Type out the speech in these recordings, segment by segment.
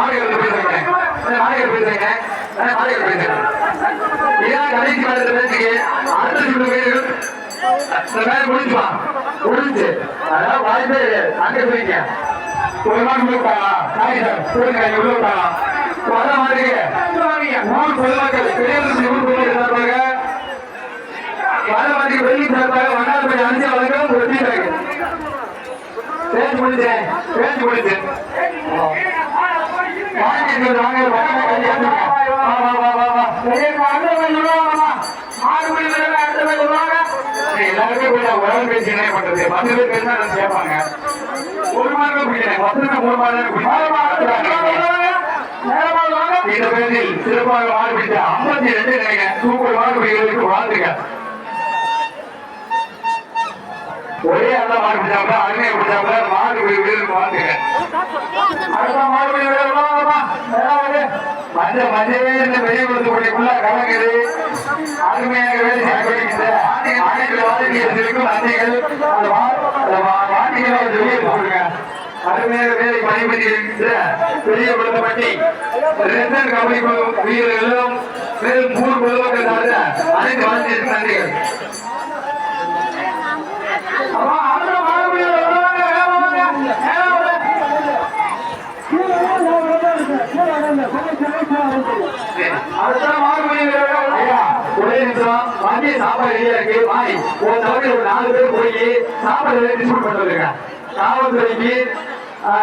பெற்றது பேசுறேன் மாடுகள் பேசுறேன் மாடுகள் பேசுறேன் இதான் கடைசி மாதத்துல பேசுங்க அடுத்த சில பேர்கள் இந்த மேல முடிஞ்சுப்பா. முடிஞ்சு. அதான் வாய்ப்பே கிடையாது. அங்க ஒரு மாடு உள்ள விட்டாங்களா சாரி சார் சொல்லுங்க உள்ள விட்டாங்களா வர மாதிரி ஊர் பொதுமக்கள் பெரியவர்கள் ஊர் பொதுமக்கள் சார்பாக வர மாதிரி சார்பாக வண்ணாரப்படி அஞ்சு வழக்கம் ஒரு பேச்சு முடிஞ்சேன் பேச்சு முடிஞ்சேன் எல்லாருமே கொஞ்சம் என்ன பண்றது பத்து பேர் பேசினா கேட்பாங்க ஒரு பிடிக்கிறேன் பத்து மூணு இந்த பேரில் சிறப்பாக ஐம்பத்தி ரெண்டு நினைக்கிறேன் சூப்பர் ஒரே அந்த மாடு பிடிச்சாப்ல அருமையை பிடிச்சாப்ல மாடு பிடிக்கிறதுக்கு அடுத்த மாடு அந்த மஞ்சளே இந்த வெளியே கொடுக்கக்கூடிய கொண்டிக்குள்ள கலங்குது அருமையாக வேலை செய்யப்படுகின்ற அனைத்து வாடிக்கையாளர்களுக்கும் நன்றிகள் அந்த வா- வெளியே போடுங்க அருமையாக வேலை பணிபுரிகின்ற பெரிய குழந்தைப்பட்டி ரெண்டர் கபடி வீரர்களும் மேலும் மூணு அனைத்து வாடிக்கையாளர்களுக்கும் நன்றிகள் அடுத்த மார்புடி சாப்பாடு ரெடியா இருக்கு வாய். தலைமையில் ஒரு நாலு பேர் போய் சாப்பாடு டிஸ்ட்ரிபியூட் பண்ண காவல்துறைக்கு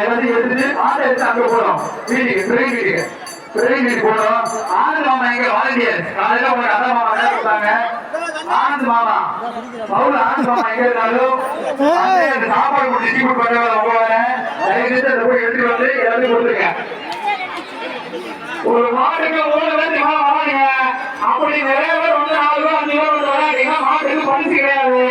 எல்லாத்தையும் எடுத்துட்டு ஆட்டை எடுத்து அங்க போறோம். வீட்டுக்கு பிறகு வீட்டுக்கு. பிறகு வீட்டுக்கு போறோம். ஆனந்த் மாமா எங்க? வாலண்டியர். காலையில உங்க மாமா கொடுத்தாங்க. ஆனந்த் மாமா. பவுல் ஆனந்த் மாமா எங்க இருந்தாலும் அந்த சாப்பாடு டிஸ்ட்ரிபியூட் பண்றவங்க உங்க வர தயவு செஞ்சு அதை போய் எடுத்துட்டு வந்து எல்லாத்தையும் கொடுத்துருங்க. ஒரு மாட்டுக்கு மூணு பேர் திமா வராங்க அப்படி நிறைய பேர் வந்து நாலு பேர் அஞ்சு பேர் வந்து வராங்க மாட்டுக்கு பரிசு கிடையாது.